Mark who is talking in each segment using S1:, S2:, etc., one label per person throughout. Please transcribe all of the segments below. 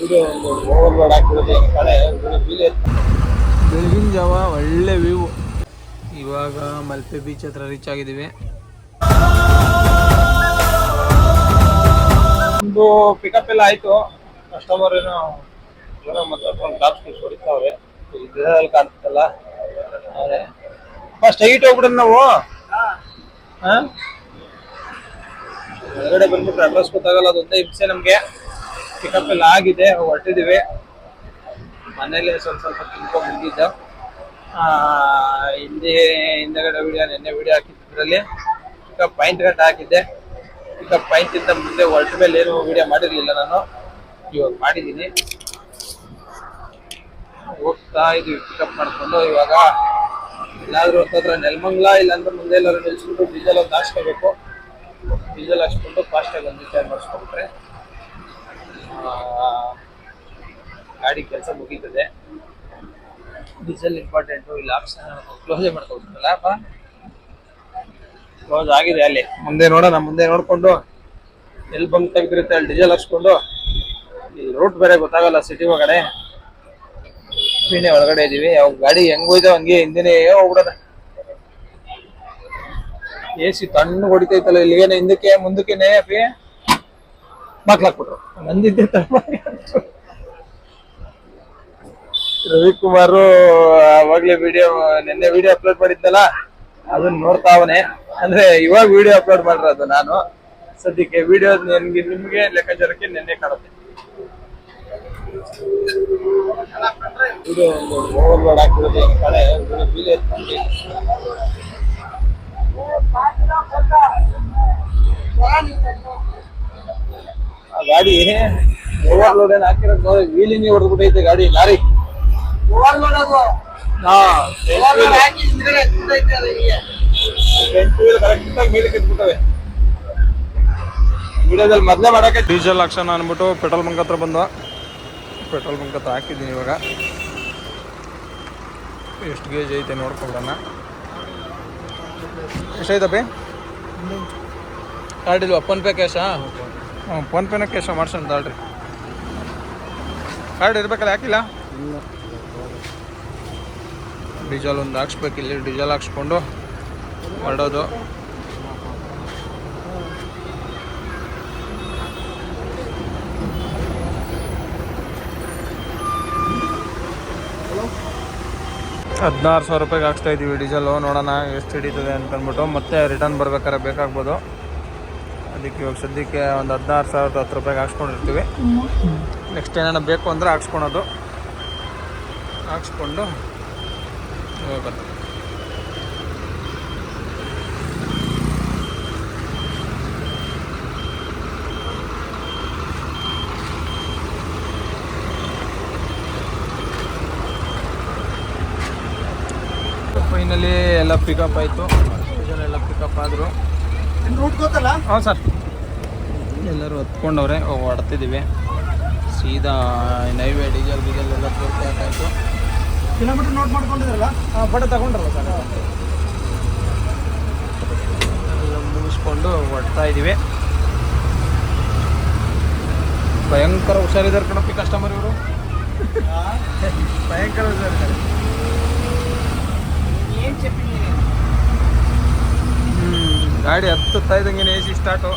S1: Video ಒಂದು
S2: ಬೆಳಗಿನ ಜಾವ ಒಳ್ಳೆ ವ್ಯೂ ಇವಾಗ ಮಲ್ಪೆ ಬೀಚ್ ಹತ್ರ ರೀಚ್ ಆಗಿದ್ದೀವಿ.
S1: ಒಂದು ಪಿಕಪ್ ಎಲ್ಲ ಆಯ್ತು. ಕಸ್ಟಮರ್ ಏನೋ ಫಸ್ಟ್ ಹೈಟ್ ಹೋಗ್ಬಿಡೋಣ ನಾವು. ಹೊರಗಡೆ ಬಂದ್ಬಿಟ್ರೆ ಅಡ್ರೆಸ್ ಗೊತ್ತಾಗಲ್ಲ ಅದೊಂದೇ ಹಿಂಸೆ ನಮ್ಗೆ. ಪಿಕಪ್ ಎಲ್ಲ ಆಗಿದೆ ಹೊರಟಿದೀವಿ ಮನೇಲಿ ಸ್ವಲ್ಪ ಸ್ವಲ್ಪ ತಿನ್ಕೊಂಡು ಬಂದಿದ್ದ. ಹಿಂದೆ ಹಿಂದೆಗಡೆ ವಿಡಿಯೋ ನಿನ್ನೆ ವಿಡಿಯೋ ಹಾಕಿದ್ರಲ್ಲಿ ಪಿಕಪ್ ಪಾಯಿಂಟ್ ಗಂಟೆ ಹಾಕಿದ್ದೆ. ಪಿಕಪ್ ಪಾಯಿಂಟ್ ಇಂದ ಮುಂದೆ ಹೊರಟ ಮೇಲೆ ಏನು ವಿಡಿಯೋ ಮಾಡಿರಲಿಲ್ಲ ನಾನು. ಇವಾಗ ಮಾಡಿದ್ದೀನಿ. ಹೋಗ್ತಾ ಇದೀವಿ ಪಿಕಪ್ ಮಾಡಿಕೊಂಡು. ಇವಾಗ ಎಲ್ಲಾದ್ರೂ ಹತ್ತತ್ರ ನೆಲಮಂಗ್ಲ ಇಲ್ಲಾಂದ್ರೆ ಮುಂದೆ ಎಲ್ಲರೂ ನಿಲ್ಸ್ಬಿಟ್ಟು ಡೀಸೆಲ್ ಒಂದು ಹಾಕ್ಸ್ಕೋಬೇಕು ಡೀಸೆಲ್ ಹಾಕ್ಸ್ಕೊಂಡು ಫಾಸ್ಟಾಗಿ ಒಂದು ರಿಚಾರ್ಜ್ ಮಾಡಿಸ್ಕೊಂಡ್ರೆ ಆ, ಗಾಡಿ ಕೆಲಸ ಮುಗೀತದೆ. ಡೀಸೆಲ್ ಇಂಪಾರ್ಟೆಂಟು ಇಲ್ಲಿ ಆಪ್ಷನ್ ಕ್ಲೋಸೇ ಮಾಡ್ಕೊಬಿಡ್ತಲ್ಲ ಕ್ಲೋಸ್ ಆಗಿದೆ ಅಲ್ಲಿ. ಮುಂದೆ ನೋಡೋಣ, ಮುಂದೆ ನೋಡಿಕೊಂಡು. ಎಲ್ಲಿ ಬಂದು ತೆಗ್ದಿರುತ್ತೆ ಅಲ್ಲಿ ಡೀಸೆಲ್ ಹಾಕ್ಸ್ಕೊಂಡು ಇಲ್ಲಿ ರೂಟ್ ಬೇರೆ ಗೊತ್ತಾಗಲ್ಲ ಸಿಟಿ ಒಳಗಡೆ. ಪೀಣೆ ಒಳಗಡೆ ಇದ್ದೀವಿ ಅವ್ ಗಾಡಿ ಹೆಂಗ್ ಹೋಯ್ತಾವ ಹಂಗೆ ಹಿಂದಿನೇ ಹೋಗ್ಬಿಡೋಣ ಎ ಸಿ ತಣ್ಣ ಹೊಡಿತೈತಲ್ಲ, ಇಲ್ಲಿಗೇನೆ ಹಿಂದಕ್ಕೆ ಮುಂದಕ್ಕೆನೆ, ಅಪ್ಪಿ? ಮಕ್ಳಾಕ್ಬಿಟ್ರು. ನಂದಿದ್ದೆ. ರವಿಕುಮಾರ್ ಅವಾಗ್ಲೇ ವಿಡಿಯೋ ನಿನ್ನೆ ವಿಡಿಯೋ ಅಪ್ಲೋಡ್ ಮಾಡಿದ್ದಲ್ಲ ಅದನ್ನ ನೋಡ್ತಾ ಅವನೆ. ಅಂದ್ರೆ ಇವಾಗ ವಿಡಿಯೋ ಅಪ್ಲೋಡ್ ಮಾಡಿರೋದು ನಾನು. ಸದ್ಯಕ್ಕೆ ವಿಡಿಯೋ ನಿಮ್ಗೆ ನಿಮ್ಗೆ ಲೆಕ್ಕಾಚಾರಕ್ಕೆ ನಿನ್ನೆ ಕಾಣುತ್ತೆ. ಓವರ್ಲೋಡ್ ಆಗ್ತಿರೋದು ಈ ಕಡೆ ಎತ್ಕೊಂಡು ಆ ಗಾಡಿ ಓವರ್ಲೋಡ್ ಏನ್ ಹಾಕಿರೋದು ವೀಲಿಂಗ್ ಹೊಡೆದ್ಬಿಟ್ಟೈತೆ ಗಾಡಿ. ಲಾರಿ. ಹಾ ಫ್ರಂಟ್ ವೀಲ್ ಕರೆಕ್ಟ್ ಆಗಿ ಮೇಲೆ ಕಿತ್ಬಿಟ್ಟವೆ. ವಿಡಿಯೋದಲ್ಲಿ ಮೊದ್ಲೇ ಮಾಡಕ್ಕೆ
S2: ಡೀಸೆಲ್ ಹಾಕ್ಸೋಣ ಅಂದ್ಬಿಟ್ಟು ಪೆಟ್ರೋಲ್ ಬಂಕ್ ಹತ್ರ ಬಂದ ಪೆಟ್ರೋಲ್ ಬಂಕ್ ಹತ್ರ ಹಾಕಿದ್ದೀನಿ ಇವಾಗ. ಎಷ್ಟು ಗೇಜ್ ಐತೆ ನೋಡ್ಕೊಳ್ಳೋಣ ಎಷ್ಟೈತಪ್ಪಿ ಕಾರ್ಡ್ ಇಲ್ವಾ ಫೋನ್ಪೇ ಕ್ಯಾಶಾ ಹ್ಞೂ ಫೋನ್ಪೇನ ಕ್ಯಾಶ ಮಾಡ್ಸೋಣ ತಾಳ್ರಿ ಕಾರ್ಡ್ ಇರ್ಬೇಕಲ್ಲ ಹಾಕಿಲ್ಲ ಡೀಸೆಲ್ ಒಂದು ಹಾಕ್ಸ್ಬೇಕು ಇಲ್ಲಿ, ಡೀಸೆಲ್ ಹಾಕ್ಸ್ಕೊಂಡು ಹೊರಡೋದು. ಹದಿನಾರು ಸಾವಿರ ರೂಪಾಯಿಗೆ ಹಾಕ್ಸ್ತಾ ಇದ್ದೀವಿ ಡೀಸೆಲು, ನೋಡೋಣ ಎಷ್ಟು ಹಿಡಿತದೆ ಅಂತಂದ್ಬಿಟ್ಟು, ಮತ್ತೆ ರಿಟರ್ನ್ ಬರ್ಬೇಕಾದ್ರೆ ಬೇಕಾಗ್ಬೋದು. ಅದಕ್ಕೆ ಇವಾಗ ಸದ್ಯಕ್ಕೆ ಒಂದು ಹದಿನಾರು ಸಾವಿರದ ಹತ್ತು ರೂಪಾಯಿಗೆ ಹಾಕ್ಸ್ಕೊಂಡಿರ್ತೀವಿ. ನೆಕ್ಸ್ಟ್ ಏನಾರ ಬೇಕು ಅಂದರೆ ಹಾಕ್ಸ್ಕೊಳೋದು. ಹಾಕ್ಸ್ಕೊಂಡು ಹೋಗೋದು ಫೈನಲಿ ಎಲ್ಲ ಪಿಕಪ್ ಆಯಿತು. ಎಲ್ಲ ಪಿಕಪ್ ಆದರು. ಹಾಂ ಸರ್. ಎಲ್ಲರೂ ಹತ್ಕೊಂಡವ್ರೆ ಹೊಡ್ತಿದ್ದೀವಿ ಸೀದಾ ನೈವೇ ಡೀಸೆಲ್ ಗೀಸೆಲ್ ಎಲ್ಲ ತೋರ್ಸಾಕಾಯ್ತು
S1: ಕಿಲೋಮೀಟರ್ ನೋಟ್ ಮಾಡ್ಕೊಂಡಿದ್ರಲ್ಲ?
S2: ಹಾಂ ಫೋಟೋ ತಗೊಂಡ್ರಲ್ಲ ಸರ್. ಎಲ್ಲ ಮುಗಿಸ್ಕೊಂಡು ಹೊಡ್ತಾ ಇದ್ದೀವಿ ಭಯಂಕರ ಹುಷಾರಿದ್ದಾರೆ ಕಣಪ್ಪಿ ಕಸ್ಟಮರ್ ಇವರು. ಭಯಂಕರ ಹುಷಾರಿದ್ದಾರೆ. ಗಾಡಿ ಹತ್ತುತ್ತಾ ಇದ್ದಂಗೆ ಎ ಸಿ ಸ್ಟಾರ್ಟು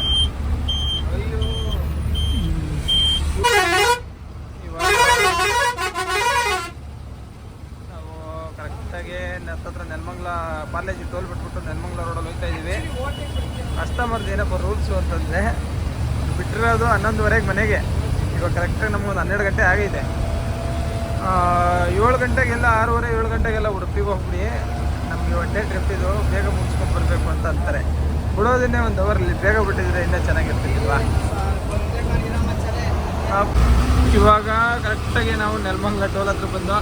S2: ನಾವು ಕರೆಕ್ಟಾಗಿ ಹತ್ತತ್ರ ನೆಲಮಂಗ್ಲ ಪಾಲೇಜಿಗೆ ಟೋಲ್ ಬಿಟ್ಬಿಟ್ಟು ನೆಲಮಂಗ್ಲ ರೋಡಲ್ಲಿ ಹೋಗ್ತಾ ಇದ್ದೀವಿ. ಕಸ್ಟಮರ್ದು ಏನಪ್ಪ ರೂಲ್ಸು ಅಂತಂದರೆ ಬಿಟ್ಟಿರೋದು ಹನ್ನೊಂದುವರೆಗೆ ಮನೆಗೆ. ಇವಾಗ ಕರೆಕ್ಟಾಗಿ ನಮಗೊಂದು ಹನ್ನೆರಡು ಗಂಟೆ ಆಗೈತೆ ಆ, ಏಳು ಗಂಟೆಗೆಲ್ಲ ಆರೂವರೆ ಏಳು ಗಂಟೆಗೆಲ್ಲ ಉಡುಪಿಗೆ ಹೋಗ್ಬಿಡಿ. ನಮಗೆ ಒಂದೇ ಡೇ ಟ್ರಿಪ್ ಇದು. ಬೇಗ ಮುಗಿಸ್ಕೊಂಡು ಬರಬೇಕು ಅಂತ ಅಂತಾರೆ. ಬಿಡೋದನ್ನೇ ಒಂದು ಅವರಲ್ಲಿ ಬೇಗ ಬಿಟ್ಟಿದ್ರೆ ಇನ್ನೂ ಚೆನ್ನಾಗಿರ್ತಿಲ್ವಾ ಇವಾಗ ಕರೆಕ್ಟಾಗಿ ನಾವು ನೆಲಮಂಗ್ಲ ಟೋಲ್ ಹತ್ರ ಬಂದು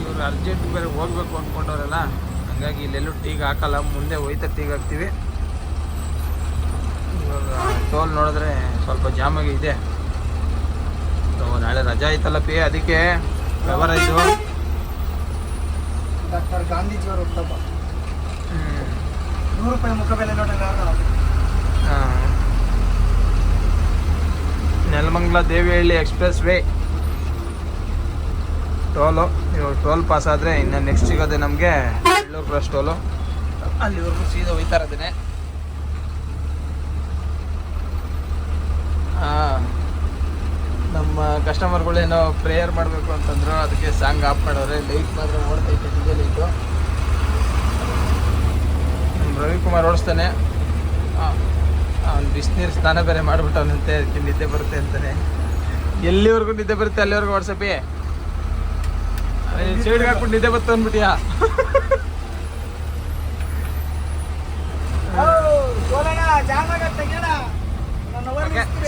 S2: ಇವರು ಅರ್ಜೆಂಟ್ ಬೇರೆ ಹೋಗ್ಬೇಕು ಅಂದ್ಕೊಂಡವ್ರಲ್ಲ ಹಂಗಾಗಿ ಇಲ್ಲೆಲ್ಲೂ ಟೀಗ್ ಹಾಕಲ್ಲ ಮುಂದೆ ಹೋಯ್ತಾ ಟೀಗೆ ಹಾಕ್ತೀವಿ. ಇವಾಗ ಟೋಲ್ ನೋಡಿದ್ರೆ ಸ್ವಲ್ಪ ಜಾಮಾಗಿ ಇದೆ. ನಾಳೆ ರಜಾ ಐತಲ್ಲ ಪಿ ಅದಕ್ಕೆ ವ್ಯವಹಾರ ಇದು
S1: ಡಾಕ್ಟರ್ ಗಾಂಧೀಜಿಯವರ
S2: ಹ್ಞೂ.
S1: ನೂರು ರೂಪಾಯಿ ಮುಖಬೆಲೆ ನೋಟಲ್ಲ
S2: ಹಾಂ. Nelamangala Devihalli express way. Toll, ಇವಾಗ ಟೋಲ್ ಪಾಸ್ ಆದರೆ ಇನ್ನು ನೆಕ್ಸ್ಟ್ ಸಿಗೋದೆ ನಮಗೆ ಬೆಳ್ಳೂರು ಕ್ರಾಸ್ ಟೋಲು ಅಲ್ಲಿವರೆಗೂ ಸೀದಾ ಹೋಯ್ತಾ ಇರೋದೇನೆ ಹಾಂ. ನಮ್ಮ ಕಸ್ಟಮರ್ಗಳೇನೋ ಪ್ರೇಯರ್ ಮಾಡಬೇಕು ಅಂತಂದ್ರು, ಅದಕ್ಕೆ ಸಾಂಗ್ ಆಫ್ ಮಾಡೋರೆ. ಲೈಟ್ ಮಾತ್ರ ಓಡ್ತೈತೆ ಡಿಜೆ ಲೈಟು ರವಿಕುಮಾರ್ ಓಡಿಸ್ತಾನೆ. ಅವ್ನು ಬಿಸಿನೀರು ಸ್ನಾನ ಬೇರೆ ಮಾಡಿಬಿಟ್ಟವನಂತೆ ಅದಕ್ಕೆ ನಿದ್ದೆ ಬರುತ್ತೆ ಅಂತಾನೆ. ಎಲ್ಲಿವರೆಗೂ ನಿದ್ದೆ ಬರುತ್ತೆ ಅಲ್ಲಿವರೆಗೂ ವಾಟ್ಸಪ್ಪಿ ಸೈಡ್ಗೆ ಹಾಕ್ಬಿಟ್ಟು ನಿದ್ದೆ ಬರುತ್ತೆ ಅಂದ್ಬಿಟ್ಟಿಯಾ?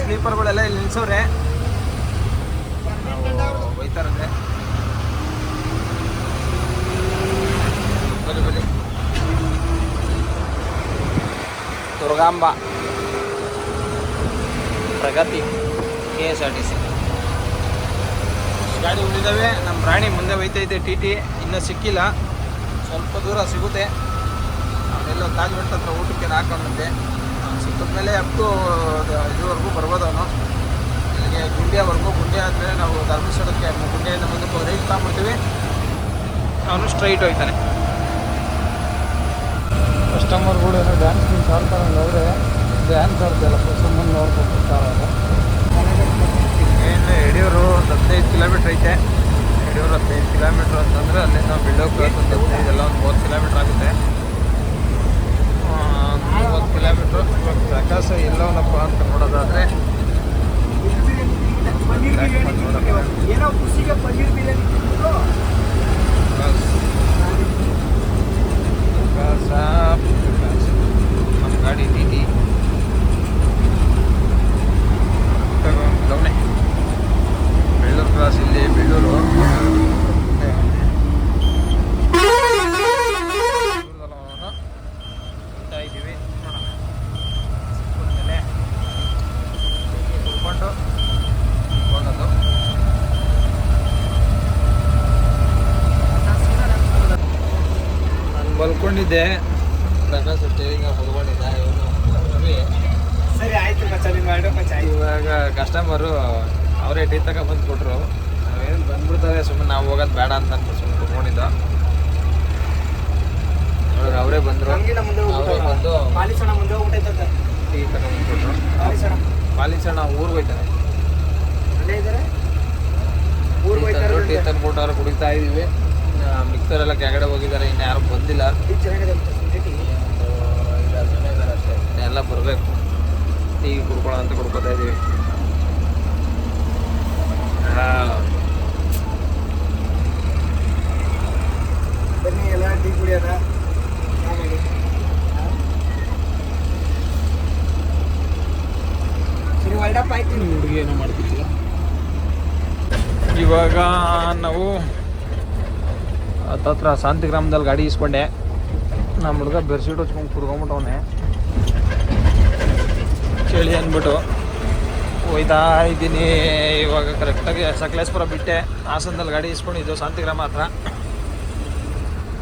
S2: ಸ್ಲೀಪರ್ಗಳೆಲ್ಲ ಇಲ್ಲಿ ನಿಲ್ಸವ್ರೆ. ಹೋಯ್ತಾರಂದ್ರೆ ಹೋಯ್ತಾರಂತೆ ಬನ್ನಿ ಬನ್ನಿ Durgamba. Pragati K S R T C ಗಾಡಿ ಉಳಿದಾವೆ. ನಮ್ಮ ರಾಣಿ ಮುಂದೆ ಹೋಯ್ತೈತೆ ಟಿ ಟಿ. ಇನ್ನೂ ಸಿಕ್ಕಿಲ್ಲ. ಸ್ವಲ್ಪ ದೂರ ಸಿಗುತ್ತೆ. ಅವನೆಲ್ಲ ತಾಜ್ಮಹಲ್ ಹತ್ರ ಊಟಕ್ಕೆ ಹಾಕೊಂಡಂತೆ. ಸಿಕ್ಕಿದ ಮೇಲೆ ಅಪ್ಟು ಇದುವರೆಗೂ ಬರ್ಬೋದು ಅವನು. ಇಲ್ಲಿಗೆ ಗುಂಡಿಯಾವರೆಗೂ ಗುಂಡಿ ಆದಮೇಲೆ ನಾವು ಧರ್ಮಸ್ಥಳಕ್ಕೆ ಗುಂಡಿಯಿಂದ ಮುಂದಕ್ಕೆ ರೈಟ್ ತಗೊಂಡ್ಬಿಡ್ತೀವಿ ಅವನು ಸ್ಟ್ರೈಟ್ ಹೋಯ್ತಾನೆ
S3: ಕಸ್ಟಮರ್ಗಳು ಏನೋ ಡ್ಯಾನ್ಸ್ ಗೀನ್ಸ್ ಆಡ್ತಾರಂಗೆ ಆದರೆ ಡ್ಯಾನ್ಸ್ ಆಡ್ತಾಯಿಲ್ಲ ಸುಮ್ಮನೆ ನೋಡ್ಕೊಂಡು ಕೂತ್ಕೊಳ್ಳೋದು.
S2: ಏನು ಯಡಿಯೂರು ಒಂದು ಹದಿನೈದು ಕಿಲೋಮೀಟ್ರ್ ಐತೆ. ಯಡಿಯೂರು ಹದಿನೈದು ಕಿಲೋಮೀಟ್ರ್ ಅಂತಂದರೆ ಅಲ್ಲಿಂದ ನಾವು ಬಿಲ್ಡೋಗಿ ಒಂದು ಹದಿನೈದು ಎಲ್ಲ ಒಂದು ಮೂವತ್ತು ಕಿಲೋಮೀಟ್ರ್ ಆಗುತ್ತೆ. ಆ, ಮೂವತ್ತು ಕಿಲೋಮೀಟ್ರ್ ಇವಾಗ ಪ್ರಕಾಶ ಎಲ್ಲವನ್ನಪ್ಪ ಅಂತ ನೋಡೋದಾದರೆ.
S3: ಏನೋ ಖುಷಿಗೆ ಪನ್ನೀರ್ ಬಿರಿಯಾನಿ ತಿಂದ್ಬಿಟ್ಟು
S2: ಪ್ರಕಾಶ ಪ್ರಕಾಶ ನಮ್ಮ ಗಾಡಿ ಟಿ ಟಿ ಗಮನೆ ಬೆಳ್ಳೂರು ಕ್ರಾಸ್ ಇಲ್ಲಿ ಬೆಳ್ಳೂರು ಹೋಗ್ತಾ ಇದ್ದೀವಿ ನೋಡೋಣ ಸಿಕ್ಕಿದ್ಮೇಲೆ ಕುತ್ಕೊಂಡು ಹೋಗೋದು ನಾನು ಬಲ್ಕೊಂಡಿದ್ದೆ ಪ್ರಕಾಶ್ ಸ್ಟೇರಿಂಗ್ ಮುದ್ಕೊಂಡಿದ್ದ ಇವನು ರವಿ
S3: ಸರಿ ಆಯ್ತು ಮಚ್ಚ ನೀವು ಎರಡು ಮಚ್ಚ ಆಯ್ತು
S2: ಇವಾಗ ಕಸ್ಟಮರು ಅವರೇ ಟೀ ತಗೊಬಂದು ಕೊಟ್ಟರು ನಾವೇನು ಬಂದ್ಬಿಡ್ತಾರೆ ಸುಮ್ಮನೆ ನಾವು ಹೋಗೋದು ಬೇಡ ಅಂತ ಅಂದ್ಬಿಟ್ಟು ಸುಮ್ಮನೆ ಕುತ್ಕೊಂಡಿದ್ದು ಇವಾಗ ಅವರೇ ಬಂದರು
S3: ನಮ್ಗಿನ ಮುಂದೆ
S2: ಅವರೇ ಬಂದು
S3: ಪಾಲಿಸೋಣ ಮುಂದೆ ಹೋಗ್ಬಿಟ್ಟೈತೆ
S2: ಟೀ ತಗೊಂಬಂದು ಕೊಟ್ಟರು
S3: ಪಾಲಿಸೋಣ
S2: ಪಾಲಿಸಣ್ಣ ಊರಿಗೆ
S3: ಹೋಯ್ತಾರೆ ರೊಟ್ಟಿ
S2: ಟೀ ಕುಡಿತಾ ಇದೀವಿ ಮಿಕ್ಸರ್ ಎಲ್ಲ ಕೆಳಗಡೆ ಹೋಗಿದ್ದಾರೆ ಇನ್ನು ಯಾರು ಬಂದಿಲ್ಲ. ಎಲ್ಲ ಬರಬೇಕು. ಟೀ ಕುಡ್ಕೊಳ್ಳೋ ಅಂತ ಕುಡ್ಕೋತಾ ಇದೀವಿ
S3: ಬನ್ನಿ ಎಲ್ಲ ಟೀ ಕುಡಿಯೋದ ಆಮೇಲೆ ಸರಿ ವರ್ಲ್ಡಪ್ ಆಯ್ತು
S2: ಹುಡುಗಿ ಮಾಡ್ತಿದ್ದಿಲ್ಲ. ಇವಾಗ ನಾವು ಹತ್ತತ್ರ ಶಾಂತಿಗ್ರಾಮದಲ್ಲಿ ಗಾಡಿ ಇಸ್ಕೊಂಡೆ ನಮ್ಮ ಹುಡುಗ ಬೆಡ್ಶೀಟ್ ಹಚ್ಕೊಂಡು ಕುಡ್ಕೊಂಬಿಟ್ಟವನೆ. ಚಳಿ ಅಂದ್ಬಿಟ್ಟು ಹೋಯ್ತಾ ಇದ್ದೀನಿ. ಇವಾಗ ಕರೆಕ್ಟಾಗಿ ಸಕಲೇಶ್ಪುರ ಬಿಟ್ಟೆ. ಹಾಸನದಲ್ಲಿ ಗಾಡಿ ಇಸ್ಕೊಂಡಿದ್ದು ಶಾಂತಿಗ್ರಾಮ ಹತ್ರ.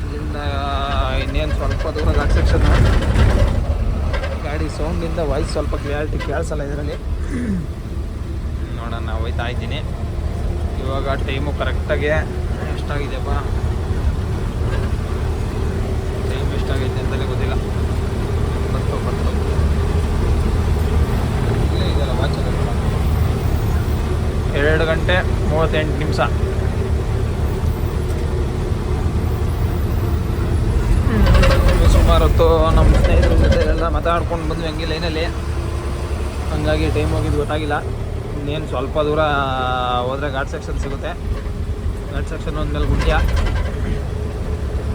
S2: ಇಲ್ಲಿಂದ ಇನ್ನೇನು ಸ್ವಲ್ಪ ದೂರ ಗಾಡಿ ಗಾಡಿ ಸೌಂಡಿಂದ ವಾಯ್ಸ್ ಸ್ವಲ್ಪ ಕ್ಲಿಯಾರಿಟಿ ಕೇಳಿಸಲ್ಲ ಇದರಲ್ಲಿ. ನೋಡೋಣ ಹೋಯ್ತಾ ಇದ್ದೀನಿ. ಇವಾಗ ಟೈಮು ಕರೆಕ್ಟಾಗಿ ಎಷ್ಟಾಗಿದೆಯಪ್ಪ? ಟೈಮ್ ಎಷ್ಟಾಗೈತೆ ಅಂತಲೇ ಗೊತ್ತಿಲ್ಲ. ಬರ್ತು ಬರ್ತು ಇಲ್ಲೇ ಇದೆಲ್ಲ ವಾಚ್ ಎರಡು ಗಂಟೆ ಮೂವತ್ತೆಂಟು ನಿಮಿಷ. ಸುಮಾರು ಹೊತ್ತು ನಮ್ಮ ಸ್ನೇಹಿತರ ಜೊತೆ ಎಲ್ಲ ಮಾತಾಡ್ಕೊಂಡು ಬಂದ್ವಿ, ಹಂಗೆ ಲೈನಲ್ಲಿ ಹಂಗಾಗಿ ಟೈಮ್ ಹೋಗಿದ್ದು ಗೊತ್ತಾಗಿಲ್ಲ. ಇನ್ನೇನು ಸ್ವಲ್ಪ ದೂರ ಹೋದರೆ ಘಾಟ್ ಸೆಕ್ಷನ್ ಸಿಗುತ್ತೆ. ಘಾಟ್ ಸೆಕ್ಷನ್ ಒಂದ್ಮೇಲೆ ಗುಂಡಿಯ.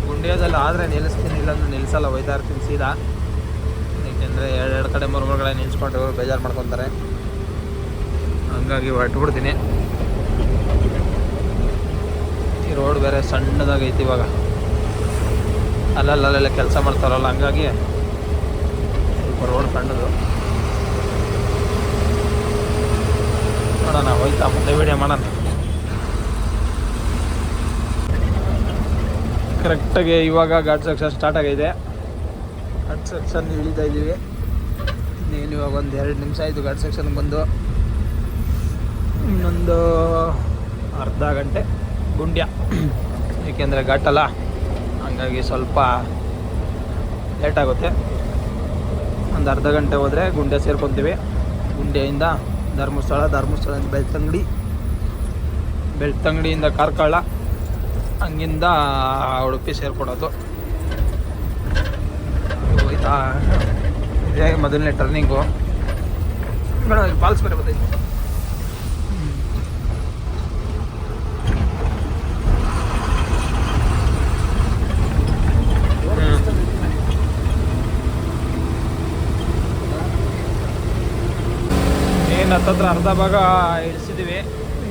S2: ಗುಂಡ್ಯದಲ್ಲಿ ಆದರೆ ನಿಲ್ಲಿಸ್ತೀನಿ, ಇಲ್ಲಾಂದ್ರೆ ನಿಲ್ಲಿಸಲ್ಲ ಒಯ್ತಾ ಇರ್ತೀನಿ ಸೀದಾ. ಏಕೆಂದರೆ ಎರಡೆರಡು ಕಡೆ ಮೂರು ಮೂರು ಕಡೆ ನಿಲ್ಸ್ಕೊಂಡು ಬೇಜಾರು ಮಾಡ್ಕೊತಾರೆ. ಹಂಗಾಗಿ ಹೊರಟುಬಿಡ್ತೀನಿ ಈ ರೋಡ್ ಬೇರೆ ಸಣ್ಣದಾಗೈತಿ ಇವಾಗ. ಅಲ್ಲಲ್ಲಲ್ಲೆಲ್ಲ ಕೆಲಸ ಮಾಡ್ತಾರಲ್ಲ, ಹಂಗಾಗಿ ಸ್ವಲ್ಪ ರೋಡ್ ಕಂಡದು ನೋಡೋಣ, ಹೋಯ್ತಾ, ಮುಂದೆ ವೀಡಿಯೋ ಮಾಡೋಣ. ಕರೆಕ್ಟಾಗಿ ಇವಾಗ ಘಾಟ್ ಸೆಕ್ಷನ್ ಸ್ಟಾರ್ಟ್ ಆಗಿದೆ. ಘಾಟ್ ಸೆಕ್ಷನ್ ಇಳಿತಾ ಇದ್ದೀವಿ. ಇನ್ನೇನು ಇವಾಗ ಒಂದು ಎರಡು ನಿಮಿಷ ಆಯಿತು ಘಾಟ್ ಸೆಕ್ಷನ್ ಬಂದು. ಇನ್ನೊಂದು ಅರ್ಧ ಗಂಟೆ. ಗುಂಡ್ಯ. ಏಕೆಂದರೆ ಘಾಟಲ್ಲ ಹಂಗಾಗಿ ಸ್ವಲ್ಪ ಲೇಟ್ ಆಗುತ್ತೆ. ಒಂದು ಅರ್ಧ ಗಂಟೆ ಹೋದರೆ ಗುಂಡೆ ಸೇರ್ಕೊತೀವಿ. ಗುಂಡೆಯಿಂದ ಧರ್ಮಸ್ಥಳ, ಧರ್ಮಸ್ಥಳದಿಂದ ಬೆಳ್ತಂಗಡಿ, ಬೆಳ್ತಂಗಡಿಯಿಂದ ಕಾರ್ಕಳ, ಹಂಗಿಂದ ಉಡುಪಿ ಸೇರ್ಕೊಡೋದು. ಹೋಯ್ತಾ? ಇದೇ ಮೊದಲನೇ ಟರ್ನಿಂಗು ಫಾಲ್ಸ್ ಬೇರೆ ಬರ್ತೈತೆ ಏನು ಹತ್ತತ್ರ ಅರ್ಧ ಭಾಗ ಇಳಿಸಿದ್ದೀವಿ.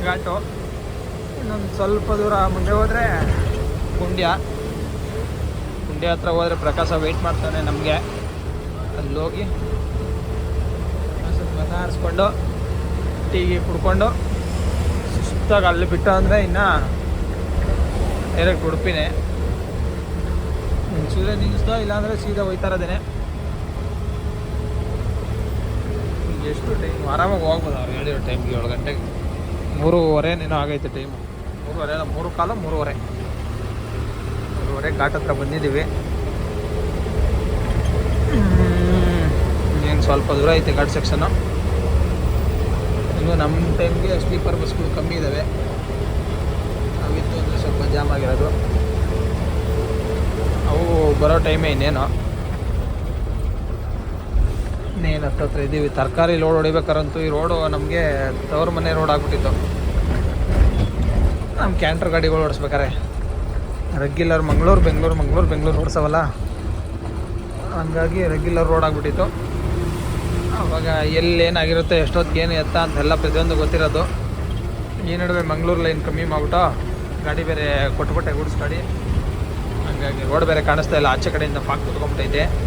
S2: ಘಾಟು ಇನ್ನೊಂದು ಸ್ವಲ್ಪ ದೂರ ಮುಂದೆ ಹೋದರೆ ಕುಂಡ್ಯ. ಗುಂಡ್ಯ ಹತ್ರ ಹೋದರೆ ಪ್ರಕಾಶ ವೆಯ್ಟ್ ಮಾಡ್ತಾನೆ ನಮಗೆ. ಅಲ್ಲಿ ಹೋಗಿ ಆರಿಸ್ಕೊಂಡು ಟೀಗೆ ಕುಡ್ಕೊಂಡು ಸುಸ್ತಾಗಿ ಅಲ್ಲಿ ಬಿಟ್ಟು ಅಂದರೆ ಇನ್ನು ಡೈರೆಕ್ಟ್ ಉಡುಪಿನೇ. ಸೂರ್ಯ ನಿಲ್ಲಿಸ್ದೋ ಇಲ್ಲಾಂದರೆ ಸೀದಾ ಹೋಯ್ತಾ ಇರೋದೇನೆ ಈಗ ಎಷ್ಟು ಟೈಮ್ ಆರಾಮಾಗಿ ಹೋಗ್ಬೋದು ಅವ್ರು ಹೇಳಿರೋ ಟೈಮ್ಗೆ ಏಳು ಗಂಟೆಗೆ. ಮೂರುವರೆನೇನೋ ಆಗೈತೆ ಟೈಮು ಮೂರುವರೆ ಅಲ್ಲ, ಮೂರು ಕಾಲ ಮೂರುವರೆ. ಮೂರುವರೆ ಘಾಟ್ ಹತ್ರ ಬಂದಿದ್ದೀವಿ. ಏನು ಸ್ವಲ್ಪ ದೂರ ಐತೆ ಘಾಟ್ ಸೆಕ್ಷನ್ನು ಇನ್ನು ನಮ್ಮ ಟೈಮ್ಗೆ ಸ್ಲೀಪರ್ ಬಸ್ಗಳು ಕಮ್ಮಿ ಇದ್ದಾವೆ ಅವಿತ್ತು ಅಂದರೆ ಸ್ವಲ್ಪ ಜಾಮ್ ಆಗಿರೋದು. ಅವು ಬರೋ ಟೈಮೇ ಇನ್ನೇನು. ಇನ್ನೇನು ಹತ್ತತ್ರ ಇದ್ದೀವಿ ತರಕಾರಿ ಲೋಡ್ ಹೊಡಿಬೇಕಾರಂತೂ ಈ ರೋಡು ನಮಗೆ ತವ್ರ ಮನೆ ರೋಡ್ ಆಗ್ಬಿಟ್ಟಿತ್ತು ನಮ್ಮ ಕ್ಯಾಂಟ್ರ್ ಗಾಡಿಗಳು ಓಡಿಸ್ಬೇಕಾರೆ. ರೆಗ್ಯುಲರ್ ಮಂಗಳೂರು, ಬೆಂಗಳೂರು ಮಂಗಳೂರು, ಬೆಂಗಳೂರು ಓಡಿಸವಲ್ಲ? ಹಂಗಾಗಿ ರೆಗ್ಯುಲರ್ ರೋಡ್ ಆಗಿಬಿಟ್ಟಿತ್ತು. ಆವಾಗ ಎಲ್ಲೇನಾಗಿರುತ್ತೆ, ಎಷ್ಟೊತ್ತಿಗೆ ಏನು ಎತ್ತ ಅಂತೆಲ್ಲ ಪ್ರತಿಯೊಂದು ಗೊತ್ತಿರೋದು. ಈ ನಡುವೆ ಮಂಗಳೂರು ಲೈನ್ ಕಮ್ಮಿ ಮಾಡ್ಬಿಟ್ಟು ಗಾಡಿ ಬೇರೆ ಕೊಟ್ಬಿಟ್ಟೆ ಗೂಡ್ಸ್ ಗಾಡಿ. ಹಂಗಾಗಿ ರೋಡ್ ಬೇರೆ ಕಾಣಿಸ್ತಾ ಇಲ್ಲ. ಆಚೆ ಕಡೆಯಿಂದ ಪಾಕ್ ಕುತ್ಕೊಂಡ್ಬಿಟ್ಟೈತೆ. ಇವಾಗ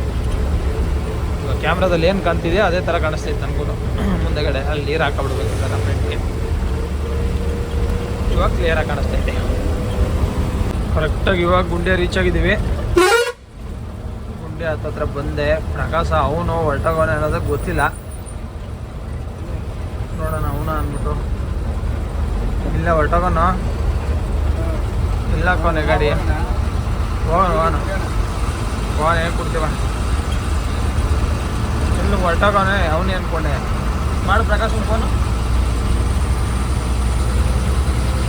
S2: ಕ್ಯಾಮ್ರಾದಲ್ಲಿ ಏನು ಕಾಣ್ತಿದೆಯೋ ಅದೇ ಥರ ಕಾಣಿಸ್ತೈತೆ ನನಗೂ ಮುಂದೆಗಡೆ ಅಲ್ಲಿ ನೀರು ಹಾಕಬಿಡ್ಬೇಕು ಸರ್ ಫ್ರೆಂಡ್ಗೆ ಇವಾಗ ಕ್ಲಿಯರಾಗಿ ಕಾಣಿಸ್ತೈತೆ ಕರೆಕ್ಟಾಗಿ ಇವಾಗ ಗುಂಡೆ ರೀಚ್ ಆಗಿದ್ದೀವಿ. ಗುಂಡೆ ಹತ್ತತ್ರ ಬಂದೆ. ಪ್ರಕಾಶ, ಅವನು ಹೊರಟೋಗೋನೆ ಅನ್ನೋದು ಗೊತ್ತಿಲ್ಲ. ನೋಡೋಣ ಅವನ ಅಂದ್ಬಿಟ್ಟು. ಇಲ್ಲ ಹೊರಟೋಗೋಣ ಇಲ್ಲ ಕೊನೆ ಗಾಡಿ. ಹೋಗೋಣ ಹೋಗೋಣ. ಹೋಗೋಣ ಕೊಡ್ತೀವ. ಇಲ್ಲಿ ಹೊರಟಾಗವನೆ, ಅವನೇ ಅನ್ಕೊಂಡೆ. ಮಾಡು ಪ್ರಕಾಶ್ ಫೋನು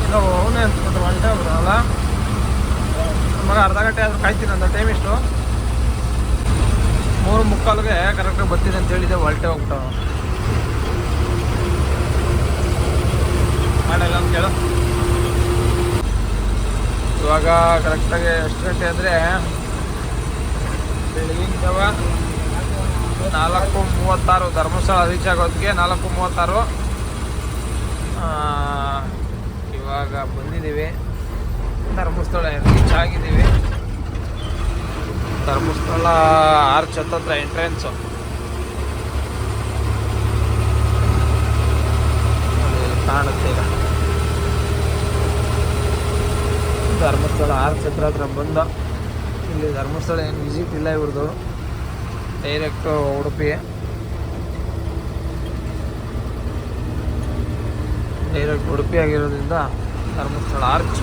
S2: ಇಲ್ಲ ಅವನೇ ಅನ್ಕೊಂಡು ಹೊರಟೋಗ್ಬಿಡಲ್ಲ ಮಗ ಅರ್ಧ ಗಂಟೆ ಆದರೂ ಕಾಯ್ತೀನಿ ಅಂತ ಟೈಮ್ ಎಷ್ಟು ಮೂರು ಮುಕ್ಕಾಲ್ಗೆ ಕರೆಕ್ಟಾಗಿ ಬರ್ತೀನಿ ಅಂತ ಹೇಳಿದೆ ಹೊರಟೆ ಹೋಗ್ಬಿಟ್ಟು ಮಾಡಲ್ಲ ಅಂತ ಕೇಳು. ಇವಾಗ ಕರೆಕ್ಟಾಗಿ ಎಷ್ಟು ಗಂಟೆ ಅಂದರೆ ಬೆಳಗಿನ ಜಾವ ನಾಲ್ಕು ಮೂವತ್ತಾರು ಧರ್ಮಸ್ಥಳ ರೀಚ್ ಆಗೋದಕ್ಕೆ ನಾಲ್ಕು ಮೂವತ್ತಾರು. ಇವಾಗ ಬಂದಿದ್ದೀವಿ. ಧರ್ಮಸ್ಥಳ ರೀಚ್ ಆಗಿದ್ದೀವಿ. ಧರ್ಮಸ್ಥಳ ಆರ್ಚ್ ಹತ್ತತ್ರ ಎಂಟ್ರೆನ್ಸು ಕಾಣುತ್ತೆ ಧರ್ಮಸ್ಥಳ ಆರ್ಚ್ ಹತ್ರ ಹತ್ರ ಬಂದ. ಇಲ್ಲಿ ಧರ್ಮಸ್ಥಳ ಏನು ವಿಸಿಟ್ ಇಲ್ಲ ಇವ್ರದ್ದು. ಡೈರೆಕ್ಟು ಉಡುಪಿ. ಡೈರೆಕ್ಟ್ ಉಡುಪಿ ಆಗಿರೋದ್ರಿಂದ ಧರ್ಮಸ್ಥಳ ಆರ್ಚ್.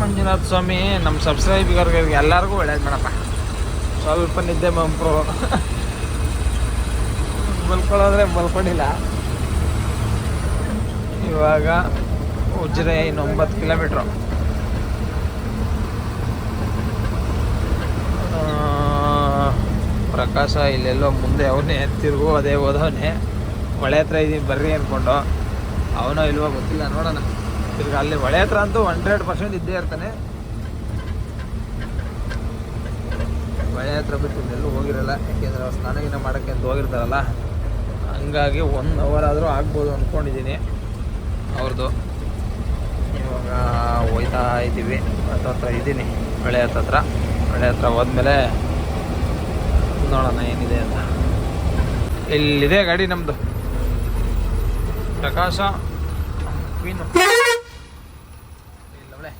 S2: ಮಂಜುನಾಥ ಸ್ವಾಮಿ, ನಮ್ಮ ಸಬ್ಸ್ಕ್ರೈಬರ್ಗಳಿಗೆ ಎಲ್ಲರಿಗೂ ಒಳ್ಳೇದು ಮೇಡಪ್ಪ. ಸ್ವಲ್ಪ ನಿದ್ದೆ ಮಂಪ್ರು ಮಲ್ಕೊಳ್ಳೋದ್ರೆ ಮಲ್ಕೊಂಡಿಲ್ಲ. ಇವಾಗ ಉಜ್ರೆ ಇನ್ನೊಂಬತ್ತು ಕಿಲೋಮೀಟ್ರು ಆ, ಪ್ರಕಾಶ ಇಲ್ಲೆಲ್ಲೋ ಮುಂದೆ ಅವನೇ ತಿರುಗು ಅದೇ ಓದೋನೆ ಹೊಳೆ ಹತ್ರ ಇದ್ದೀನಿ ಬರ್ರಿ ಅಂದ್ಕೊಂಡು ಅವನೋ ಇಲ್ವೋ ಗೊತ್ತಿಲ್ಲ, ನೋಡೋಣ. ತಿರ್ಗಿ ಅಲ್ಲಿ ಹೊಳೆ ಹತ್ರ ಅಂತೂ ಹಂಡ್ರೆಡ್ ಪರ್ಸೆಂಟ್ ಇದ್ದೇ ಇರ್ತಾನೆ. ಹೊಳೆ ಹತ್ರ ಬಿಟ್ಟು ಎಲ್ಲೂ ಹೋಗಿರಲ್ಲ. ಯಾಕೆಂದ್ರೆ ಅವ್ರು ಸ್ನಾನ ಗಿನ ಮಾಡೋಕ್ಕೆ ಅಂತ ಹೋಗಿರ್ತಾರಲ್ಲ. ಹಂಗಾಗಿ ಒನ್ ಅವರ್ ಆದರೂ ಆಗ್ಬೋದು ಅಂದ್ಕೊಂಡಿದ್ದೀನಿ ಅವ್ರದ್ದು ಇವಾಗ ಹೋಯ್ತಾ ಇದ್ದೀವಿ ಹತ್ತತ್ರ ಇದ್ದೀನಿ ಹೊಳೆ ಹತ್ತತ್ರ ಹೊಳೆ ಹತ್ರ ಹೋದ್ಮೇಲೆ ನೋಡೋಣ ಏನಿದೆ ಅಂತ. ಇಲ್ಲಿದೆ ಗಾಡಿ ನಮ್ಮದು ಪ್ರಕಾಶ ಕ್ವೀನು. ಇಲ್ಲವಳೆ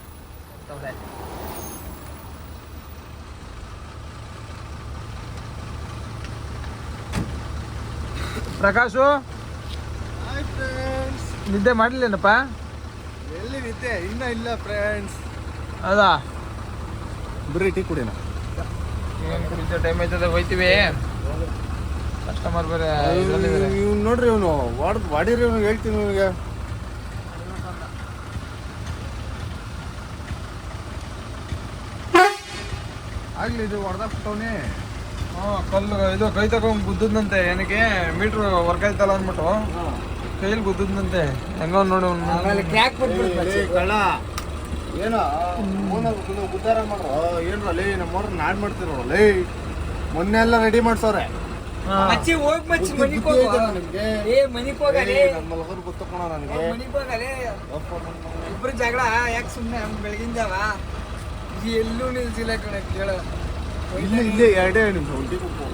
S2: ಪ್ರಕಾಶು ನಿದ್ದೆ ಮಾಡಲಿಲ್ಲನಪ್ಪ?
S3: ಎಲ್ಲಿ ನಿದ್ದೆ? ಇನ್ನ ಇಲ್ಲ ಫ್ರೆಂಡ್ಸ್
S2: ಹೌದಾ?
S3: ಬರೀ ಟೀ ಕುಡಿಯ
S2: ಏನು ಕುಡಿತೋ? ಟೈಮ್ ಐತದ ಹೋಯ್ತೀವಿ. ಕಸ್ಟಮರ್ ಬೇರೆ.
S3: ಇವ್ನು ನೋಡ್ರಿ ಇವನು ವಾಡ್ ವಾಡಿರಿ ಇವನು ಹೇಳ್ತೀನಿ ಇವನಿಗೆ. ಆಗ್ಲಿ ಇದು ಹೊಡೆದಾಕ್ಬಿಟ್ಟವನೇ
S2: ಹ್ಞೂ ಕಲ್ಲು ಇದು ಕೈ ತಗೊಂಡ್ ಗುದ್ದದಂತೆ ಏನಕ್ಕೆ? ಮೀಟ್ರ್ ವರ್ಕ್ ಆಯ್ತಲ್ಲ ಅಂದ್ಬಿಟ್ಟು. ಕೈಲಿ ಗುದ್ದದಂತೆ ಹೆಂಗೋ ನೋಡಿ
S3: ಕಳ್ಳ. ಏನೋ? ಉದ್ದಾರ ಮಾಡ್ರು. ಏನ್ರ ಲೇ ನಮ್ಮ ನಾಡ್ ಮಾಡ್ತಿರೋ ಲೇ. ಮೊನ್ನೆ ಎಲ್ಲ ರೆಡಿ ಮಾಡ್ಸವ್ರೆ.
S4: ಮಚ್ಚಿ ಹೋಗ್ ಮಚ್ಚಿ ಮನಿಗ್ ಹೋಗು ಏ ಮನಿಗ್ ಹೋಗಲೇ
S3: ನಮ್ಮ ಮಲಗರು ಗೊತ್ತಕೋಣ ನನಗೆ.
S4: ಮನಿಗ್ ಹೋಗಲೇ ಇಬ್ರು ಜಗಳ ಯಾಕೆ ಸುಮ್ಮನೆ ಬೆಳಗಿನ ಜಾವ? ಎಲ್ಲೂ ನಿಲ್ಸಿಲ್ಲ ಕಣ ಕೇಳ.
S3: ಇಲ್ಲಿ ಇಲ್ಲಿ ಎರಡೇ ನಿಮಿಷ
S2: ಹೋಗು.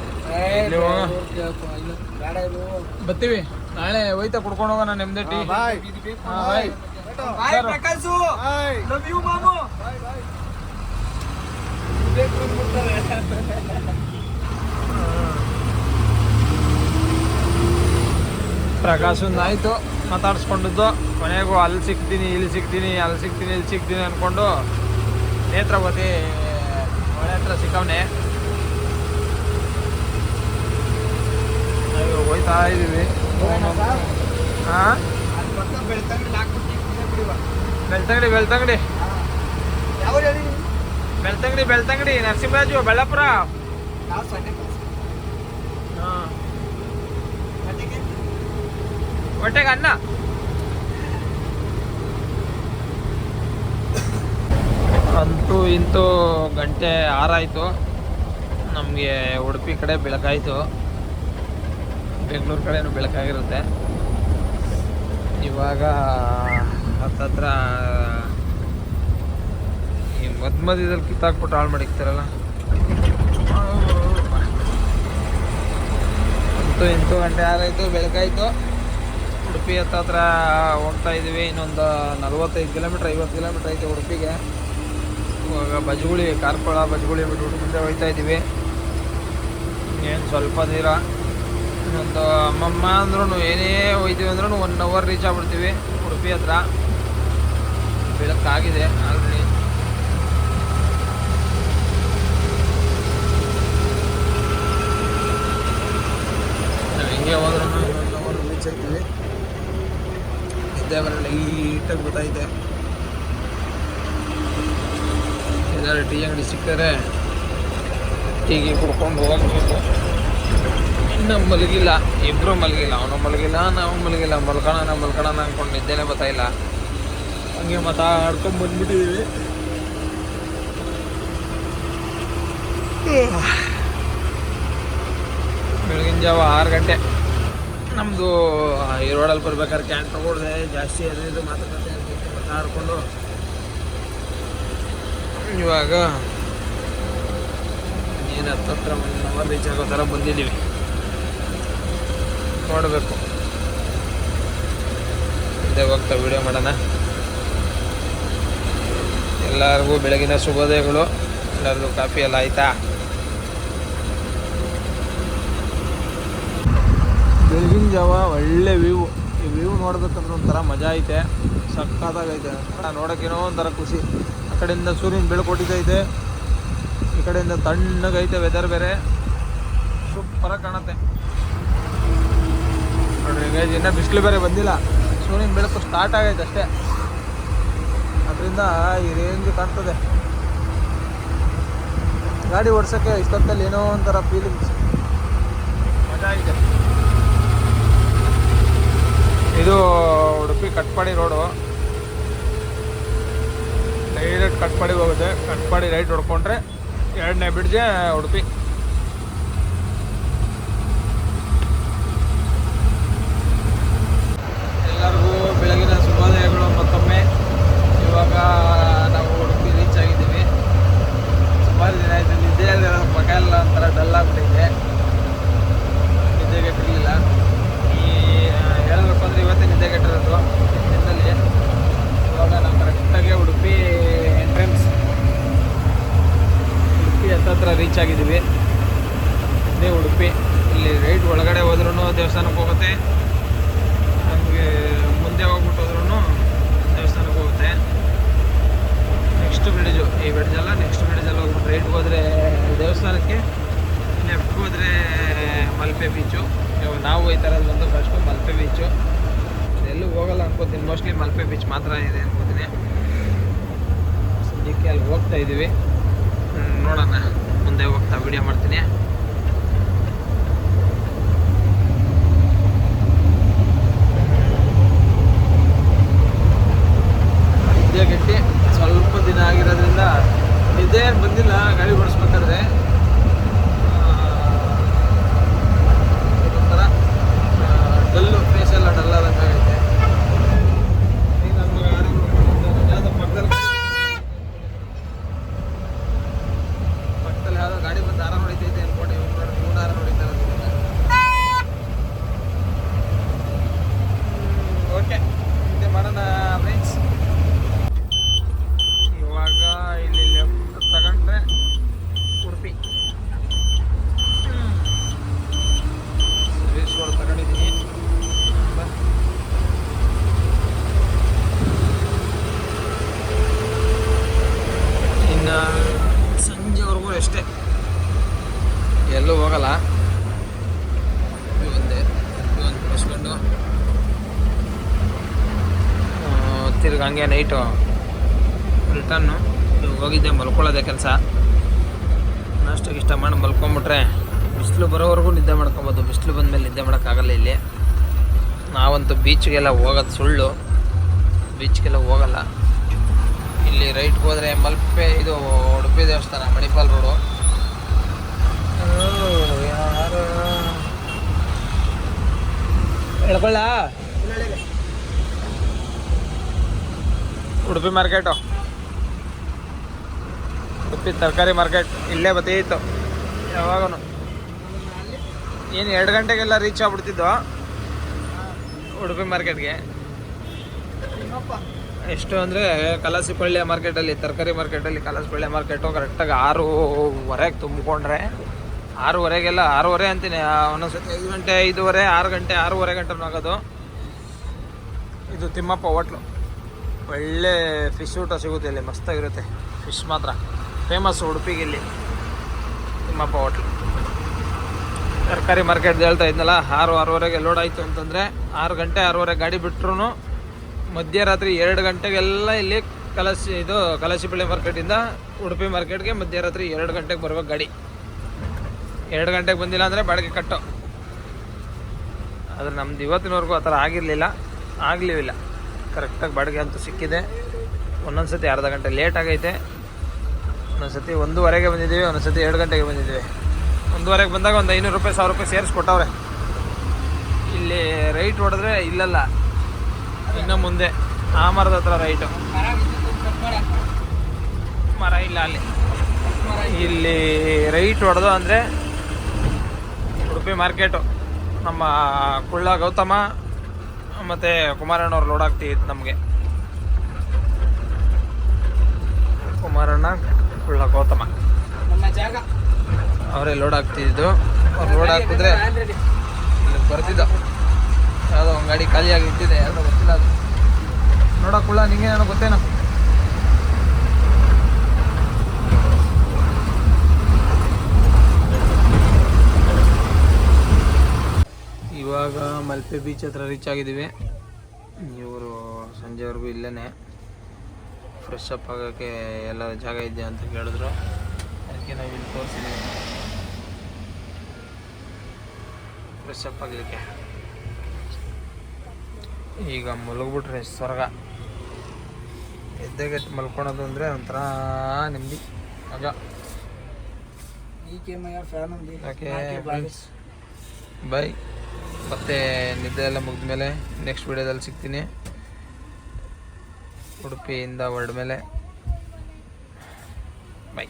S2: ಬರ್ತೀವಿ. ನಾಳೆ ಹೋಯ್ತಾ ಕುಡ್ಕೊಂಡು ಹೋಗೋಣ ನೆಮ್ಮದಿ tea.
S3: Bye.
S2: Bye.
S4: Bye Prakash. Love you ಮಾಮು.
S2: ಪ್ರಕಾಶಂದು ಆಯಿತು. ಮಾತಾಡ್ಸ್ಕೊಂಡಿದ್ದು. ಕೊನೆಗೂ ಅಲ್ಲಿ ಸಿಗ್ತೀನಿ ಇಲ್ಲಿ ಸಿಗ್ತೀನಿ ಅಲ್ಲಿ ಸಿಗ್ತೀನಿ ಇಲ್ಲಿ ಸಿಗ್ತೀನಿ ಅಂದ್ಕೊಂಡು ನೇತ್ರಾವತಿ ಮನೆ ಹತ್ರ ಸಿಕ್ಕವನೆ. ಅಯ್ಯೋ ಹೋಯ್ತಾ ಇದ್ದೀವಿ ಹಾಂ
S4: ಬೆಳ್ತಂಗಡಿ
S2: ಬೆಳ್ತಂಗಡಿ. ಬೆಳ್ತಂಗಡಿ ಬೆಳ್ತಂಗಡಿ ಬೆಳ್ತಂಗಡಿ ನರಸಿಂಹರಾಜು ಬೆಳ್ಳಾಪುರ. ಹೊಟ್ಟೆಗೆ ಅನ್ನ. ಅಂತೂ ಇಂತೂ ಗಂಟೆ ಆರಾಯಿತು ನಮಗೆ ಉಡುಪಿ ಕಡೆ ಬೆಳಕಾಯಿತು ಬೆಂಗಳೂರು ಕಡೆನೂ ಬೆಳಕಾಗಿರುತ್ತೆ. ಇವಾಗ ಹತ್ತತ್ರ ಈ ಮದ್ ಮಧ್ಯದಲ್ಲಿ ಕಿತ್ತಾಕ್ಬಿಟ್ಟು ಹಾಳು ಮಾಡಿಕ್ತಾರಲ್ಲ ಅಂತೂ ಎಂಟು ಗಂಟೆ ಆರಾಯಿತು ಬೆಳಕಾಯಿತು ಉಡುಪಿ ಹತ್ತತ್ರ ಹೋಗ್ತಾ ಇದ್ದೀವಿ, ಇನ್ನೊಂದು ನಲ್ವತ್ತೈದು ಕಿಲೋಮೀಟ್ರ್, ಐವತ್ತು ಕಿಲೋಮೀಟ್ರ್ ಐತೆ ಉಡುಪಿಗೆ. ಇವಾಗ ಬಜ್ಗುಳಿ, ಕಾರ್ಕಳ ಬಜ್ಗುಳಿ ಉಡುಪಿ ಮುಂದೆ ಹೋಗ್ತಾ ಇದ್ದೀವಿ. ಏನು ಸ್ವಲ್ಪ ದೂರ. ಇನ್ನೊಂದು ಅಮ್ಮಮ್ಮ ಅಂದ್ರೂ ಏನೇ ಹೋಯ್ತೀವಿ ಅಂದ್ರೂ ಒನ್ ಅವರ್ ರೀಚ್ ಆಗ್ಬಿಡ್ತೀವಿ ಉಡುಪಿ ಹತ್ರ. ಬೆಳಕಾಗಿದೆ. ಆಲ್ರೆಡಿ ನಾವು ಹಿಂಗೆ ಹೋದ್ರೂ ಇನ್ನೊಂದು ರೀಚ್ ಆಗ್ತೀವಿ ನಿದ್ದೆ ಬರಲ್ಲ ಲೈಟಾಗಿ ಗೊತ್ತಾಯಿದೆ ಏನಾದ್ರು ಟೀ ಅಂಗಡಿ ಸಿಕ್ಕರೆ ಟೀಗೆ ಕುಡ್ಕೊಂಡು ಹೋಗ್ಬೇಕು. ಇನ್ನು ಮಲಗಿಲ್ಲ. ಇಬ್ಬರು ಮಲಗಿಲ್ಲ. ಅವನು ಮಲಗಿಲ್ಲ ನಾವು ಮಲಗಿಲ್ಲ. ಮಲ್ಕೋಣ ಮಲ್ಕೋಣ ಅನ್ಕೊಂಡು ನಿದ್ದೆನೇ ಬರ್ತಾಯಿಲ್ಲ ಹಂಗೆ ಮಾತಾಡ್ಕೊಂಡು ಬಂದ್ಬಿಟ್ಟಿದ್ದೀವಿ ಬೆಳಗಿನ ಜಾವ ಆರು ಗಂಟೆ. ನಮ್ಮದು ಈ ರೋಡಲ್ಲಿ ಬರ್ಬೇಕಾದ್ರೆ ಕ್ಯಾನ್ ತಗೊಂಡ್ರೆ ಜಾಸ್ತಿ ಅದೇ ಮಾತುಕತೆ ಮಾತಾಡ್ಕೊಂಡು ಇವಾಗ, ಏನು ಹತ್ತತ್ರ ಅವರ್ ರೀಚ್ ಆಗೋ ಥರ ಬಂದಿದ್ದೀವಿ. ನೋಡಬೇಕು. ಮುಂದೆ ಹೋಗ್ತಾ ವಿಡಿಯೋ ಮಾಡೋಣ. ಎಲ್ಲರಿಗೂ ಬೆಳಗಿನ ಶುಭೋದಯಗಳು. ಎಲ್ಲರಿಗೂ ಕಾಫಿ ಎಲ್ಲ ಆಯ್ತಾ? ಬೆಳಗಿನ ಜಾವ ಒಳ್ಳೆ ವ್ಯೂ ಈ ವ್ಯೂ ನೋಡ್ಬೇಕಂದ್ರೆ ಒಂಥರ ಮಜಾ ಐತೆ. ಸಕ್ಕತ್ತಾಗೈತೆ ನೋಡೋಕ್ಕೇನೋ ಒಂಥರ ಖುಷಿ. ಆ ಕಡೆಯಿಂದ ಸೂರ್ಯನ ಬೆಳಕೊಟ್ಟಿದ್ದೈತೆ ಈ ಕಡೆಯಿಂದ ತಣ್ಣಗೈತೆ ವೆದರ್ ಬೇರೆ. ಸೂಪರಾಗಿ ಕಾಣುತ್ತೆ. ನೋಡ್ರಿ ಇನ್ನೂ ಬಿಸಿಲು ಬೇರೆ ಬಂದಿಲ್ಲ. ಸೂರ್ಯನ ಬೆಳಕು ಸ್ಟಾರ್ಟ್ ಆಗೈತೆ ಅಷ್ಟೇ. ಅದರಿಂದ ಈ ರೇಂಜ್ ಕಾಣ್ತದೆ. ಗಾಡಿ ಓಡಿಸೋಕ್ಕೆ ಇಷ್ಟೊತ್ತಲ್ಲಿ ಏನೋ ಒಂಥರ ಫೀಲಿಂಗ್ಸ್ ಮಜಾ ಇದೆ. ಇದು ಉಡುಪಿ ಕಟ್ಪಾಡಿ ರೋಡು. ಡೈರೆಕ್ಟ್ ಕಟ್ಪಾಡಿಗೆ ಹೋಗುತ್ತೆ. ಕಟ್ಪಾಡಿ ರೈಟ್ ಹೊಡ್ಕೊಂಡ್ರೆ ಎರಡನೇ ಬ್ರಿಡ್ಜೆ ಉಡುಪಿ. ಡಲ್ ಆಗ್ಬಿಟ್ಟಿದೆ ನಿದ್ದೆಗೆ ಇರಲಿಲ್ಲ ಈ ಹೇಳಬೇಕು ಅಂದರೆ ಇವತ್ತೇ ನಿದ್ದೆ ಇಟ್ಟಿರೋದು ನಿದ್ದಲ್ಲಿ ಇವಾಗ ನಾವು ಕರೆಕ್ಟಾಗಿ ಉಡುಪಿ ಎಂಟ್ರೆನ್ಸ್ ಉಡುಪಿ ಹತ್ತತ್ರ ರೀಚ್ ಆಗಿದ್ದೀವಿ. ಇದೇ ಉಡುಪಿ. ಇಲ್ಲಿ ರೈಟ್ ಒಳಗಡೆ ಹೋದ್ರೂ ದೇವಸ್ಥಾನಕ್ಕೆ ಹೋಗುತ್ತೆ. ಬೀಚ್ ಮಾತ್ರ ಇದೆ ಅನ್ಕೋತೀನಿ. ಸದ್ಯಕ್ಕೆ ಅಲ್ಲಿ ಹೋಗ್ತಾ ಇದ್ದೀವಿ ನೋಡೋಣ. ಮುಂದೆ ಹೋಗ್ತಾ ವಿಡಿಯೋ ಮಾಡ್ತೀನಿ ನಿದ್ದೆ ಗಟ್ಟಿ ಸ್ವಲ್ಪ ದಿನ ಆಗಿರೋದ್ರಿಂದ ನಿದ್ದೆ ಏನ್ ಬಂದಿಲ್ಲ ಗಾಡಿ ಓಡಿಸ್ಬೇಕಾದ್ರೆ ಒಂಥರ ಡಲ್ಲು ಫೇಸ್ ಎಲ್ಲ ಡಲ್ ಆದಂಗಾಗೈತೆ ಈಗ ನನ್ನ ಮಗ ಆರಾಮ್ ನೋಡ್ಕೊಂಡು ಯಾವ್ದೋ ಪಕ್ಕದಲ್ಲಿ ಪಕ್ಕದಲ್ಲಿ ಯಾವ್ದೋ ಗಾಡಿ ಬಂದು ಆರಾಮ್ ಹೊಡಿತೈತೆ ಅನ್ಕೊಂಡು ಇವ್ನು ನೋಡಿ ಇವ್ನು ಆರಾಮ್ ಹೊಡಿತಾರೆ ಓಕೆ ಮುಂದೆ ಮಾಡೋಣ ಫ್ರೆಂಡ್ಸ್ ಇವಾಗ ಇಲ್ಲಿ ಲೆಫ್ಟ್ ತಗೊಂಡ್ರೆ ಉಡುಪಿ ಸರ್ವಿಸ್ ರೋಡ್ ತಗೊಂಡಿದ್ದೀನಿ ಬಾ. ಇನ್ನು ಸಂಜೆವರೆಗೂ ಅಷ್ಟೇ ಎಲ್ಲೂ ಹೋಗಲ್ಲ ಒಂದೇ ಒಂದು ಮುಗಿಸ್ಕೊಂಡು ತಿರ್ಗಿ ಹಂಗೆ ನೈಟು ಇವಾಗ ಹೋಗಿದ್ದೆ ಮಲ್ಕೊಳ್ಳೋದೆ ಕೆಲಸ. ನಾಷ್ಟಕ್ಕೆ ಇಷ್ಟ ಮಾಡಿ ಮಲ್ಕೊಂಬಿಟ್ರೆ ಬಿಸಿಲು ಬರೋವರೆಗೂ ನಿದ್ದೆ ಮಾಡ್ಕೊಬೋದು. ಬಿಸಿಲು ಬಂದಮೇಲೆ ನಿದ್ದೆ ಮಾಡೋಕ್ಕಾಗಲ್ಲ ಇಲ್ಲಿ. ನಾವಂತೂ ಬೀಚ್ಗೆಲ್ಲ ಹೋಗೋದು ಸುಳ್ಳು. ಬೀಚ್ಗೆಲ್ಲ ಹೋಗಲ್ಲ. ಇಲ್ಲಿ ರೈಟ್ಗೆ ಹೋದರೆ ಮಲ್ಪೆ, ಇದು ಉಡುಪಿ ದೇವಸ್ಥಾನ, ಮಣಿಪಾಲ್ ರೋಡು. ಯಾರು. ಹೇಳ್ಕೊಳ್ಳ ಉಡುಪಿ ಮಾರ್ಕೆಟು ಉಡುಪಿ ತರಕಾರಿ ಮಾರ್ಕೆಟ್ ಇಲ್ಲೇ ಬತ್ತೀತ್ತು ಯಾವಾಗೂ ಏನು ಎರಡು ಗಂಟೆಗೆಲ್ಲ ರೀಚ್ ಆಗ್ಬಿಡ್ತಿದ್ದು ಉಡುಪಿ ಮಾರ್ಕೆಟ್ಗೆ ಎಷ್ಟು ಅಂದರೆ ಕಲಾಸಿಪಳ್ಳಿ ಮಾರ್ಕೆಟಲ್ಲಿ ತರಕಾರಿ ಮಾರ್ಕೆಟಲ್ಲಿ ಕಲಾಸಿಪಳ್ಳಿ ಮಾರ್ಕೆಟು ಕರೆಕ್ಟಾಗಿ ಆರೂವರೆಗೆ ತುಂಬಿಕೊಂಡ್ರೆ. ಆರೂವರೆಗೆಲ್ಲ, ಆರೂವರೆ ಅಂತೀನಿ ಒಂದೊಂದು ಒಂದೊಂದ್ಸತಿ ಐದು ಗಂಟೆ, ಐದೂವರೆ, ಆರು ಗಂಟೆ, ಆರೂವರೆ ಗಂಟೆನೂ ಆಗೋದು. ಇದು ತಿಮ್ಮಪ್ಪ ಹೋಟ್ಲು. ಒಳ್ಳೆ ಫಿಶ್ ಊಟ ಸಿಗುತ್ತೆ ಇಲ್ಲಿ, ಮಸ್ತಾಗಿರುತ್ತೆ. ಫಿಶ್ ಮಾತ್ರ. ಫೇಮಸ್ ಉಡುಪಿಗೆ ಇಲ್ಲಿ. ತಿಮ್ಮಪ್ಪ ಹೋಟ್ಲ್ ತರಕಾರಿ ಮಾರ್ಕೆಟ್ ಹೇಳ್ತಾ ಇದ್ನಲ್ಲ, ಆರು ಆರೂವರೆಗೆ ಲೋಡ್ ಆಯಿತು ಅಂತಂದರೆ, ಆರು ಗಂಟೆ ಆರೂವರೆಗೆ ಗಾಡಿ ಬಿಟ್ಟರು ಮಧ್ಯರಾತ್ರಿ ಎರಡು ಗಂಟೆಗೆಲ್ಲ ಇಲ್ಲಿ ಕಲಸಿ ಇದು ಕಲಸಿಪಳ್ಳಿ ಮಾರ್ಕೆಟಿಂದ ಉಡುಪಿ ಮಾರ್ಕೆಟ್ಗೆ ಮಧ್ಯರಾತ್ರಿ ಎರಡು ಗಂಟೆಗೆ ಬರ್ಬೇಕು ಗಾಡಿ. ಎರಡು ಗಂಟೆಗೆ ಬಂದಿಲ್ಲ ಅಂದರೆ ಬಾಡಿಗೆ ಕಟ್ಟು. ಆದರೆ ನಮ್ದು ಇವತ್ತಿನವರೆಗೂ ಆ ಥರ ಆಗಿರಲಿಲ್ಲ. ಆಗಲಿಲ್ಲ ಕರೆಕ್ಟಾಗಿ ಬಾಡಿಗೆ ಅಂತೂ ಸಿಕ್ಕಿದೆ. ಒಂದೊಂದು ಸತಿ ಅರ್ಧ ಗಂಟೆ ಲೇಟ್ ಆಗೈತೆ. ಒಂದೊಂದು ಸತಿ ಒಂದೂವರೆಗೆ ಬಂದಿದ್ದೀವಿ ಒಂದೊಂದು ಸತಿ ಎರಡು ಗಂಟೆಗೆ ಬಂದಿದ್ದೀವಿ. ಒಂದೂವರೆಗೆ ಬಂದಾಗ ಒಂದು ಐನೂರು ರೂಪಾಯಿ, ಸಾವಿರ ರೂಪಾಯಿ ಸೇರಿಸ್ಕೊಟ್ಟವ್ರೆ. ಇಲ್ಲಿ ರೈಟ್ ಹೊಡೆದ್ರೆ ಇಲ್ಲಲ್ಲ, ಇನ್ನೂ ಮುಂದೆ. ಆ ಮರದ ಹತ್ರ ರೈಟು ಮರ ಇಲ್ಲ ಅಲ್ಲಿ. ಇಲ್ಲಿ ರೈಟ್ ಹೊಡೆದು ಅಂದರೆ ಉಡುಪಿ ಮಾರ್ಕೆಟು ನಮ್ಮ ಕುಳ್ಳ ಗೌತಮ ಮತ್ತು ಕುಮಾರಣ್ಣವ್ರು ಲೋಡ್ ಆಗ್ತಿತ್ತು ನಮಗೆ. ಕುಮಾರಣ್ಣ ಕುಳ್ಳ ಗೌತಮ. ಅವರೇ ಲೋಡ್ ಆಗ್ತಿದ್ದು ಅವ್ರು ಲೋಡ್ ಹಾಕಿದ್ರೆ ಬರ್ತಿದ್ದ. ಯಾವುದೋ ಒಂದು ಗಾಡಿ ಖಾಲಿಯಾಗಿ ಇದ್ದಿದೆ ಯಾವುದೋ ಗೊತ್ತಿಲ್ಲ ಅದು. ನೋಡೋಕ್ಕುಳ್ಳ ನಿಂಗೆ ನನಗೆ ಗೊತ್ತೇನೋ ಇವಾಗ ಮಲ್ಪೆ ಬೀಚ್ ಹತ್ರ ರೀಚ್ ಆಗಿದ್ದೀವಿ. ಇವರು ಸಂಜೆವರೆಗೂ ಇಲ್ಲೇ ಫ್ರೆಶ್ ಅಪ್ ಆಗೋಕ್ಕೆ ಎಲ್ಲ ಜಾಗ ಇದೆ ಅಂತ ಕೇಳಿದ್ರು. ಅದಕ್ಕೆ ನಾವು ಇಲ್ಲಿ ತೋರಿಸಿದ್ದೀವಿ ಫ್ರೆಶ್ ಅಪ್ ಆಗಲಿಕ್ಕೆ. ಈಗ ಮಲಗಿಬಿಟ್ರೆ ಸ್ವರ್ಗ. ಎದ್ದೆಗೆಟ್ಟು ಮಲ್ಕೊಳೋದು ಅಂದರೆ ಒಂಥರ ನೆಮ್ಮದಿ.
S4: ಫ್ಯಾನ್
S2: ಫ್ರೆಂಡ್ಸ್ ಬಾಯ್ ಮತ್ತೆ ನಿದ್ದೆ ಎಲ್ಲ ಮುಗಿದ್ಮೇಲೆ ನೆಕ್ಸ್ಟ್ ವಿಡಿಯೋದಲ್ಲಿ ಸಿಗ್ತೀನಿ. ಉಡುಪಿಯಿಂದ ಹೊರಡ್ಮೇಲೆ. ಬಾಯ್